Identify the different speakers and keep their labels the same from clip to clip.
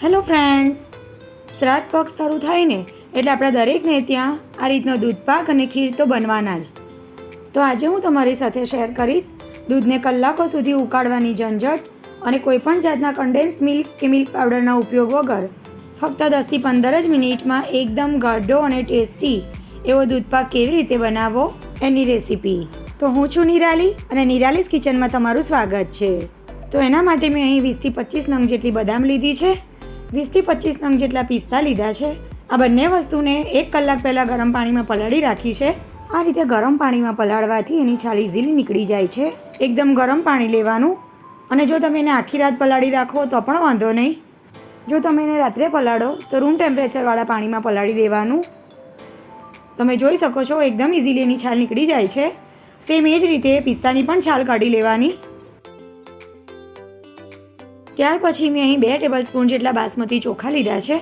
Speaker 1: Hello friends. શ્રાદ્ધ પક્ષ શરૂ થાય ને એટલે આપણા દરેકને ત્યાં આ રીતનો દૂધપાક અને ખીર તો બનવાના જ. તો આજે હું તમારી સાથે શેર કરીશ દૂધને કલાકો સુધી ઉકાળવાની ઝંઝટ અને કોઈપણ જાતના કન્ડેન્સ મિલ્ક કે મિલ્ક પાવડરના ઉપયોગ વગર ફક્ત દસથી પંદર જ મિનિટમાં એકદમ ગાઢો અને ટેસ્ટી એવો દૂધપાક કેવી રીતે બનાવવો એની રેસીપી. તો હું છું નિરાલી અને નિરાલીસ કિચનમાં તમારું સ્વાગત છે. તો એના માટે મેં અહીં વીસથી પચીસ નંગ જેટલી બદામ લીધી છે. વીસથી પચીસ નંગ જેટલા પિસ્તા લીધા છે. આ બંને વસ્તુને એક કલાક પહેલાં ગરમ પાણીમાં પલાળી રાખી છે. આ રીતે ગરમ પાણીમાં પલાળવાથી એની છાલ ઇઝીલી નીકળી જાય છે. એકદમ ગરમ પાણી લેવાનું. અને જો તમે એને આખી રાત પલાળી રાખો તો પણ વાંધો નહીં. જો તમે એને રાત્રે પલાળો તો રૂમ ટેમ્પરેચરવાળા પાણીમાં પલાળી દેવાનું. તમે જોઈ શકો છો, એકદમ ઇઝીલી એની છાલ નીકળી જાય છે. સેમ એ જ રીતે પિસ્તાની પણ છાલ કાઢી લેવાની. ત્યાર પછી મેં અહીં બે ટેબલ સ્પૂન જેટલા બાસમતી ચોખા લીધા છે,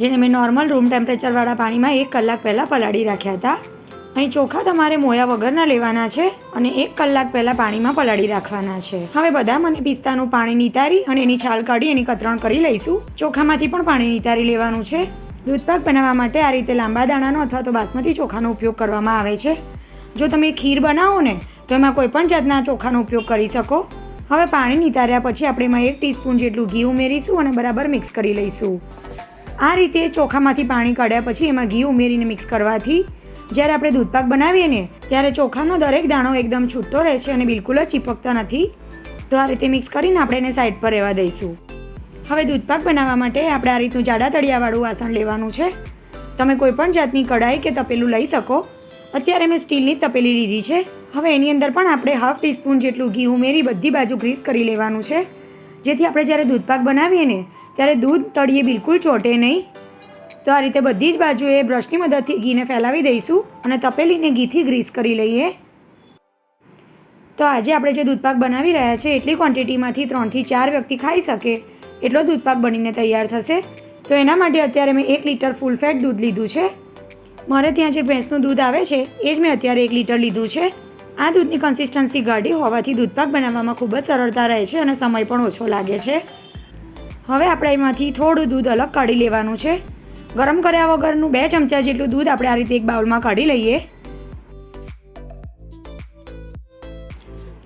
Speaker 1: જેને મેં નોર્મલ રૂમ ટેમ્પરેચરવાળા પાણીમાં એક કલાક પહેલાં પલાળી રાખ્યા હતા. અહીં ચોખા તમારે મોયા વગરના લેવાના છે અને એક કલાક પહેલાં પાણીમાં પલાળી રાખવાના છે. હવે બદામ અને પિસ્તાનું પાણી નિતારી અને એની છાલ કાઢી એની કતરણ કરી લઈશું. ચોખામાંથી પણ પાણી નિતારી લેવાનું છે. દૂધપાક બનાવવા માટે આ રીતે લાંબા દાણાનો અથવા તો બાસમતી ચોખાનો ઉપયોગ કરવામાં આવે છે. જો તમે ખીર બનાવો ને, તો એમાં કોઈ પણ જાતના ચોખાનો ઉપયોગ કરી શકો. હવે પાણી નિતાર્યા પછી આપણે એમાં એક ટીસ્પૂન જેટલું ઘી ઉમેરીશું અને બરાબર મિક્સ કરી લઈશું. આ રીતે ચોખામાંથી પાણી કાઢ્યા પછી એમાં ઘી ઉમેરીને મિક્સ કરવાથી જ્યારે આપણે દૂધપાક બનાવીએ ને, ત્યારે ચોખાનો દરેક દાણો એકદમ છૂટો રહે છે અને બિલકુલ જ ચીપકતા નથી. તો આ રીતે મિક્સ કરીને આપણે એને સાઈડ પર રહેવા દઈશું. હવે દૂધપાક બનાવવા માટે આપણે આ રીતનું જાડા તળિયાવાળું વાસણ લેવાનું છે. તમે કોઈપણ જાતની કઢાઈ કે તપેલું લઈ શકો. અત્યારે મેં સ્ટીલની તપેલી લીધી છે. હવે એની અંદર પણ આપણે હાફ ટીસ્પૂન જેટલું ઘી ઉમેરી બધી બાજુ ગ્રીસ કરી લેવાનું છે. જેથી આપણે જ્યારે દૂધપાક બનાવીએ ને, ત્યારે દૂધ તળીએ બિલકુલ ચોટે નહીં. તો આ રીતે બધી જ બાજુએ બ્રશની મદદથી ઘીને ફેલાવી દઈશું અને તપેલીને ઘીથી ગ્રીસ કરી લઈએ. તો આજે આપણે જે દૂધપાક બનાવી રહ્યા છે, એટલી ક્વોન્ટિટીમાંથી ત્રણથી ચાર વ્યક્તિ ખાઈ શકે એટલો દૂધપાક બનીને તૈયાર થશે. તો એના માટે અત્યારે મેં એક લીટર ફૂલ ફેટ દૂધ લીધું છે. મારે ત્યાં જે ભેંસનું દૂધ આવે છે, એ જ મેં અત્યારે એક લીટર લીધું છે. આ દૂધની કન્સિસ્ટન્સી ગાઢી હોવાથી દૂધપાક બનાવવામાં ખૂબ જ સરળતા રહે છે અને સમય પણ ઓછો લાગે છે. હવે આપણે એમાંથી થોડું દૂધ અલગ કાઢી લેવાનું છે. ગરમ કર્યા વગરનું બે ચમચા જેટલું દૂધ આપણે આ રીતે એક બાઉલમાં કાઢી લઈએ.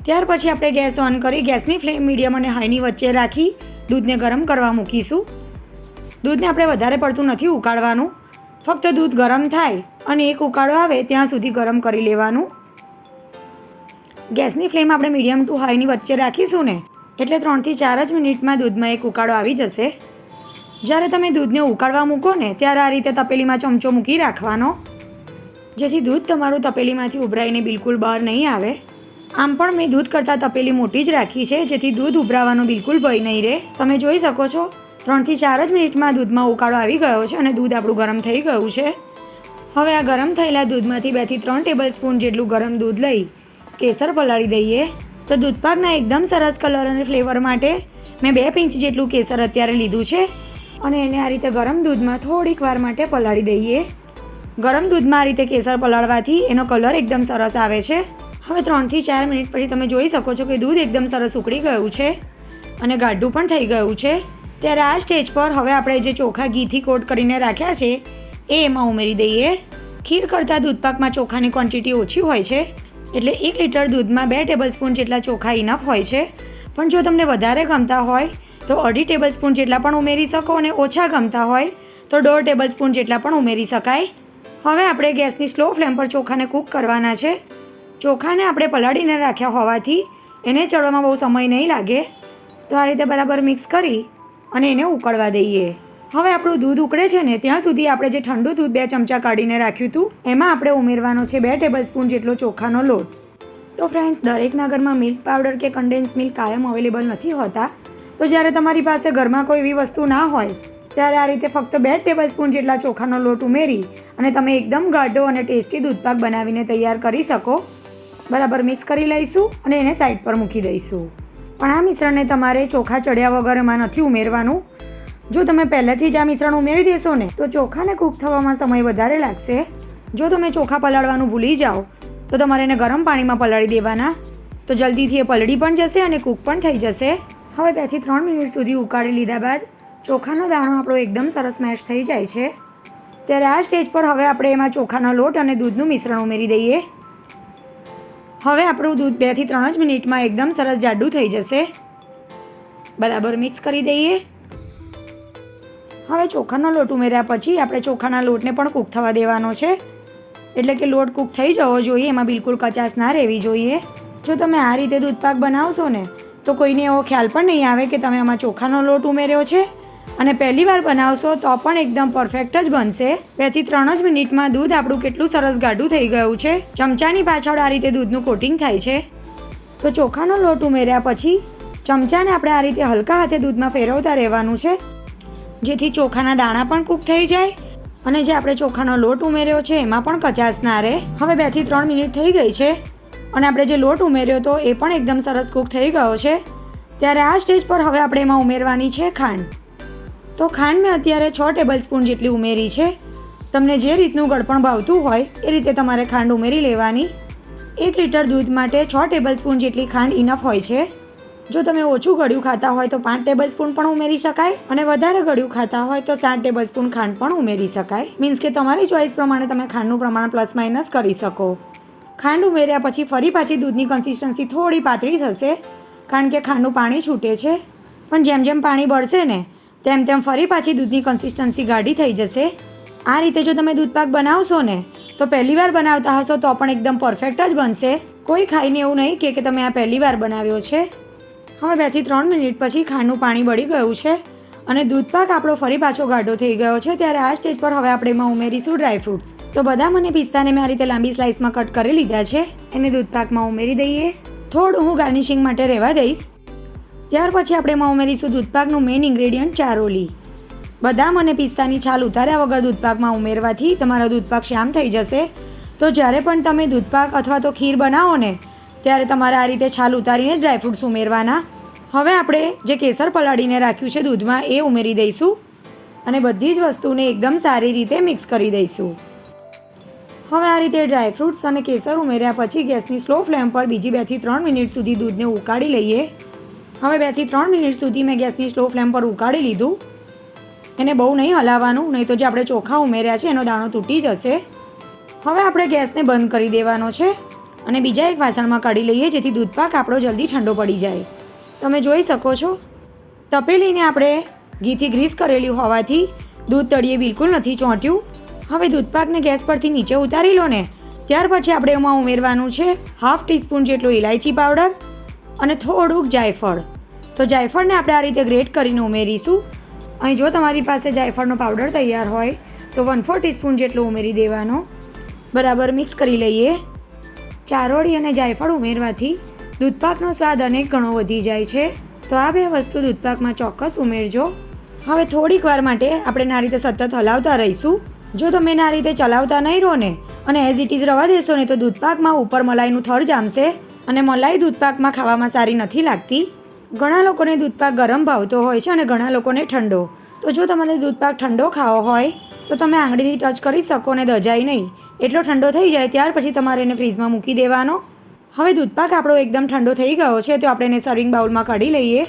Speaker 1: ત્યાર પછી આપણે ગેસ ઓન કરી ગેસની ફ્લેમ મીડિયમ અને હાઈની વચ્ચે રાખી દૂધને ગરમ કરવા મૂકીશું. દૂધને આપણે વધારે પડતું નથી ઉકાળવાનું. ફક્ત દૂધ ગરમ થાય અને એક ઉકાળો આવે ત્યાં સુધી ગરમ કરી લેવાનું. ગેસની ફ્લેમ આપણે મીડિયમ ટુ હાઈની વચ્ચે રાખીશું ને, એટલે ત્રણથી ચાર જ મિનિટમાં દૂધમાં એક ઉકાળો આવી જશે. જ્યારે તમે દૂધને ઉકાળવા મૂકો ને, ત્યારે આ રીતે તપેલીમાં ચમચો મૂકી રાખવાનો. જેથી દૂધ તમારું તપેલીમાંથી ઉભરાઈને બિલકુલ બહાર નહીં આવે. આમ પણ મેં દૂધ કરતાં તપેલી મોટી જ રાખી છે, જેથી દૂધ ઉભરાવાનો બિલકુલ ભય નહીં રહે. તમે જોઈ શકો છો ત્રણથી ચાર જ મિનિટમાં દૂધમાં ઉકાળો આવી ગયો છે અને દૂધ આપણું ગરમ થઈ ગયું છે. હવે આ ગરમ થયેલા દૂધમાંથી બેથી ત્રણ ટેબલ સ્પૂન જેટલું ગરમ દૂધ લઈ કેસર પલાળી દઈએ. તો દૂધપાકના એકદમ સરસ કલર અને ફ્લેવર માટે મેં બે પિંચ જેટલું કેસર અત્યારે લીધું છે અને એને આ રીતે ગરમ દૂધમાં થોડીક વાર માટે પલાળી દઈએ. ગરમ દૂધમાં આ રીતે કેસર પલાળવાથી એનો કલર એકદમ સરસ આવે છે. હવે ત્રણથી ચાર મિનિટ પછી તમે જોઈ શકો છો કે દૂધ એકદમ સરસ ઉકળી ગયું છે અને ગાઢું પણ થઈ ગયું છે. ત્યારે આ સ્ટેજ પર હવે આપણે જે ચોખા ઘીથી કોટ કરીને રાખ્યા છે, એ એમાં ઉમેરી દઈએ. ખીર કરતાં દૂધપાકમાં ચોખાની ક્વોન્ટિટી ઓછી હોય છે, એટલે એક લીટર દૂધમાં બે ટેબલ સ્પૂન જેટલા ચોખા ઇનફ હોય છે. પણ જો તમને વધારે ગમતા હોય, તો અઢી ટેબલ સ્પૂન જેટલા પણ ઉમેરી શકો અને ઓછા ગમતા હોય, તો દોઢ ટેબલ સ્પૂન જેટલા પણ ઉમેરી શકાય. હવે આપણે ગેસની સ્લો ફ્લેમ પર ચોખાને કૂક કરવાના છે. ચોખાને આપણે પલાળીને રાખ્યા હોવાથી એને ચડવામાં બહુ સમય નહીં લાગે. તો આ રીતે બરાબર મિક્સ કરી અને એને ઉકળવા દઈએ. હવે આપણું દૂધ ઉકળે છે ને, ત્યાં સુધી આપણે જે ઠંડુ દૂધ બે ચમચા કાઢીને રાખ્યું હતું, એમાં આપણે ઉમેરવાનો છે બે ટેબલ સ્પૂન જેટલો ચોખાનો લોટ. તો ફ્રેન્ડ્સ દરેકના ઘરમાં મિલ્ક પાવડર કે કન્ડેન્સ મિલ્ક કાયમ અવેલેબલ નથી હોતા. તો જ્યારે તમારી પાસે ઘરમાં કોઈ એવી વસ્તુ ના હોય, ત્યારે આ રીતે ફક્ત બે ટેબલ સ્પૂન જેટલા ચોખાનો લોટ ઉમેરી અને તમે એકદમ ગાઢો અને ટેસ્ટી દૂધપાક બનાવીને તૈયાર કરી શકો. બરાબર મિક્સ કરી લઈશું અને એને સાઈડ પર મૂકી દઈશું. પણ આ મિશ્રણને તમારે ચોખા ચડ્યા વગર એમાં નથી ઉમેરવાનું. જો તમે પહેલેથી જ આ મિશ્રણ ઉમેરી દેશો ને, તો ચોખાને કૂક થવામાં સમય વધારે લાગશે. જો તમે ચોખા પલાળવાનું ભૂલી જાઓ, તો તમારે એને ગરમ પાણીમાં પલાળી દેવાના. તો જલ્દીથી એ પલળી પણ જશે અને કૂક પણ થઈ જશે. હવે બેથી ત્રણ મિનિટ સુધી ઉકાળી લીધા બાદ ચોખાનો દાણો આપણો એકદમ સરસ મેશ થઈ જાય છે. ત્યારે આ સ્ટેજ પર હવે આપણે એમાં ચોખાનો લોટ અને દૂધનું મિશ્રણ ઉમેરી દઈએ. હવે આપણું દૂધ બેથી ત્રણ જ મિનિટમાં એકદમ સરસ જાડું થઈ જશે. બરાબર મિક્સ કરી દઈએ. હવે ચોખાનો લોટ ઉમેર્યા પછી આપણે ચોખાના લોટને પણ કૂક થવા દેવાનો છે. એટલે કે લોટ કૂક થઈ જવો જોઈએ, એમાં બિલકુલ કચાશ ના રહેવી જોઈએ. જો તમે આ રીતે દૂધપાક બનાવશો ને, તો કોઈને એવો ખ્યાલ પણ નહીં આવે કે તમે આમાં ચોખાનો લોટ ઉમેર્યો છે. અને પહેલી વાર બનાવશો તો પણ એકદમ પરફેક્ટ જ બનશે. બેથી ત્રણ જ મિનિટમાં દૂધ આપણું કેટલું સરસ ગાઢું થઈ ગયું છે. ચમચાની પાછળ આ રીતે દૂધનું કોટિંગ થાય છે. તો ચોખાનો લોટ ઉમેર્યા પછી ચમચાને આપણે આ રીતે હલકા હાથે દૂધમાં ફેરવતા રહેવાનું છે. જેથી ચોખાના દાણા પણ કૂક થઈ જાય અને જે આપણે ચોખાનો લોટ ઉમેર્યો છે એમાં પણ કચાશ ના રહે. હવે બેથી ત્રણ મિનિટ થઈ ગઈ છે અને આપણે જે લોટ ઉમેર્યો હતો એ પણ એકદમ સરસ કૂક થઈ ગયો છે. ત્યારે આ સ્ટેજ પર હવે આપણે એમાં ઉમેરવાની છે ખાંડ. તો ખાંડ મેં અત્યારે છ ટેબલ સ્પૂન જેટલી ઉમેરી છે. તમને જે રીતનું ગળપણ ભાવતું હોય એ રીતે તમારે ખાંડ ઉમેરી લેવાની. એક લીટર દૂધ માટે છ ટેબલ સ્પૂન જેટલી ખાંડ ઇનફ હોય છે. જો તમે ઓછું ગળ્યું ખાતા હોય તો પાંચ ટેબલ સ્પૂન પણ ઉમેરી શકાય અને વધારે ગળ્યું ખાતા હોય તો સાત ટેબલ સ્પૂન ખાંડ પણ ઉમેરી શકાય. મીન્સ કે તમારી ચોઈસ પ્રમાણે તમે ખાંડનું પ્રમાણ પ્લસ માઇનસ કરી શકો. ખાંડ ઉમેર્યા પછી ફરી પાછી દૂધની કન્સિસ્ટન્સી થોડી પાતળી થશે. કારણ કે ખાંડનું પાણી છૂટે છે. પણ જેમ જેમ પાણી બળશે ને તેમ તેમ ફરી પાછી દૂધની કન્સિસ્ટન્સી ગાઢી થઈ જશે. આ રીતે જો તમે દૂધપાક બનાવશો ને, તો પહેલી વાર બનાવતા હશો તો પણ એકદમ પરફેક્ટ જ બનશે. કોઈ ખાઈને એવું નહીં કે તમે આ પહેલી વાર બનાવ્યો છે. હવે બેથી ત્રણ મિનિટ પછી ખાંડનું પાણી બળી ગયું છે અને દૂધપાક આપણો ફરી પાછો ગાઢો થઈ ગયો છે. ત્યારે આ સ્ટેજ પર હવે આપણે એમાં ઉમેરીશું ડ્રાયફ્રૂટ્સ તો બદામ અને પિસ્તાને મેં આ રીતે લાંબી સ્લાઇસમાં કટ કરી લીધા છે. એને દૂધપાકમાં ઉમેરી દઈએ. થોડું હું ગાર્નિશિંગ માટે રહેવા દઈશ. ત્યાર પછી આપણે એમાં ઉમેરીશું દૂધપાકનું મેઇન ઇન્ગ્રેડિયન્ટ ચારોલી. બદામ અને પિસ્તાની છાલ ઉતાર્યા વગર દૂધપાકમાં ઉમેરવાથી તમારો દૂધપાક શ્યામ થઈ જશે. તો જ્યારે પણ તમે દૂધપાક અથવા તો ખીર બનાવો ને, ત્યારે તમારે આ રીતે છાલ ઉતારીને ડ્રાયફ્રૂટ્સ ઉમેરવાના. હવે આપણે જે કેસર પલાળીને રાખ્યું છે દૂધમાં એ ઉમેરી દઈશું અને બધી જ વસ્તુને એકદમ સારી રીતે મિક્સ કરી દઈશું. હવે આ રીતે ડ્રાયફ્રૂટ્સ અને કેસર ઉમેર્યા પછી ગેસની સ્લો ફ્લેમ પર બીજી બેથી ત્રણ મિનિટ સુધી દૂધને ઉકાળી લઈએ. હવે બેથી ત્રણ મિનિટ સુધી મેં ગેસની સ્લો ફ્લેમ પર ઉકાળી લીધું. એને બહુ નહીં હલાવવાનું, નહીં તો જે આપણે ચોખા ઉમેર્યા છે એનો દાણો તૂટી જશે. હવે આપણે ગેસને બંધ કરી દેવાનો છે અને બીજા એક વાસણમાં કાઢી લઈએ જેથી દૂધપાક આપણો જલ્દી ઠંડો પડી જાય. તમે જોઈ શકો છો, તપેલીને આપણે ઘીથી ગ્રીસ કરેલી હોવાથી દૂધ તળીએ બિલકુલ નથી ચોંટ્યું. હવે દૂધપાકને ગેસ પરથી નીચે ઉતારી લો ને. ત્યાર પછી આપણે એમાં ઉમેરવાનું છે, હાફ ટીસ્પૂન જેટલું ઇલાયચી પાવડર અને થોડુંક જાયફળ. તો જાયફળને આપણે આ રીતે ગ્રેટ કરીને ઉમેરીશું. અહીં જો તમારી પાસે જાયફળનો પાવડર તૈયાર હોય, તો વન ફોર ટીસ્પૂન જેટલો ઉમેરી દેવાનો. બરાબર મિક્સ કરી લઈએ. ચારોળી અને જાયફળ ઉમેરવાથી દૂધપાકનો સ્વાદ અનેક ગણો વધી જાય છે. તો આ બે વસ્તુ દૂધપાકમાં ચોક્કસ ઉમેરજો. હવે થોડીક વાર માટે આપણે આ રીતે સતત હલાવતા રહીશું. જો તમે આ રીતે ચલાવતા નહીં રહો ને, અને એઝ ઇટ ઇઝ રવા દેશો ને, તો દૂધપાકમાં ઉપર મલાઈનું થર જામશે. અને મલાઈ દૂધપાકમાં ખાવામાં સારી નથી લાગતી. ઘણા લોકોને દૂધપાક ગરમ ભાવતો હોય છે અને ઘણા લોકોને ઠંડો. તો જો તમારે દૂધપાક ઠંડો ખાવો હોય, તો તમે આંગળીથી ટચ કરી શકો ને દજાય નહીં. એટલો ઠંડો થઈ જાય ત્યાર પછી તમારે એને ફ્રીઝમાં મૂકી દેવાનો. હવે દૂધપાક આપણો એકદમ ઠંડો થઈ ગયો છે, તો આપણે એને સર્વિંગ બાઉલમાં કાઢી લઈએ.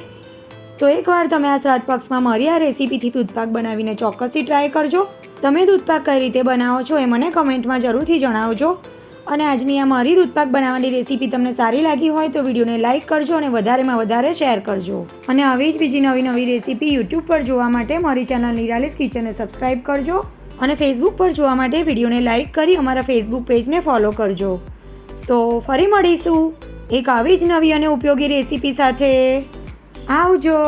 Speaker 1: તો એકવાર તમે આ શ્રાદ્ધ પક્ષમાં મારી આ રેસીપીથી દૂધપાક બનાવીને ચોક્કસથી ટ્રાય કરજો. તમે દૂધપાક કઈ રીતે બનાવો છો એ મને કમેન્ટમાં જરૂરથી જણાવજો. અને આજની આ મારી દૂધપાક બનાવવાની રેસીપી તમને સારી લાગી હોય તો વિડીયોને લાઇક કરજો અને વધારેમાં વધારે શેર કરજો. અને આવી જ બીજી નવી નવી રેસીપી યુટ્યુબ પર જોવા માટે મારી ચેનલ નિરાલિસ કિચનને સબસ્ક્રાઇબ કરજો અને ફેસબુક પર જોવા માટે વિડીયોને લાઇક કરી અમારા ફેસબુક પેજને ફોલો કરજો. તો ફરી મળીશું એક આવી જ નવી અને ઉપયોગી રેસીપી સાથે. આવજો.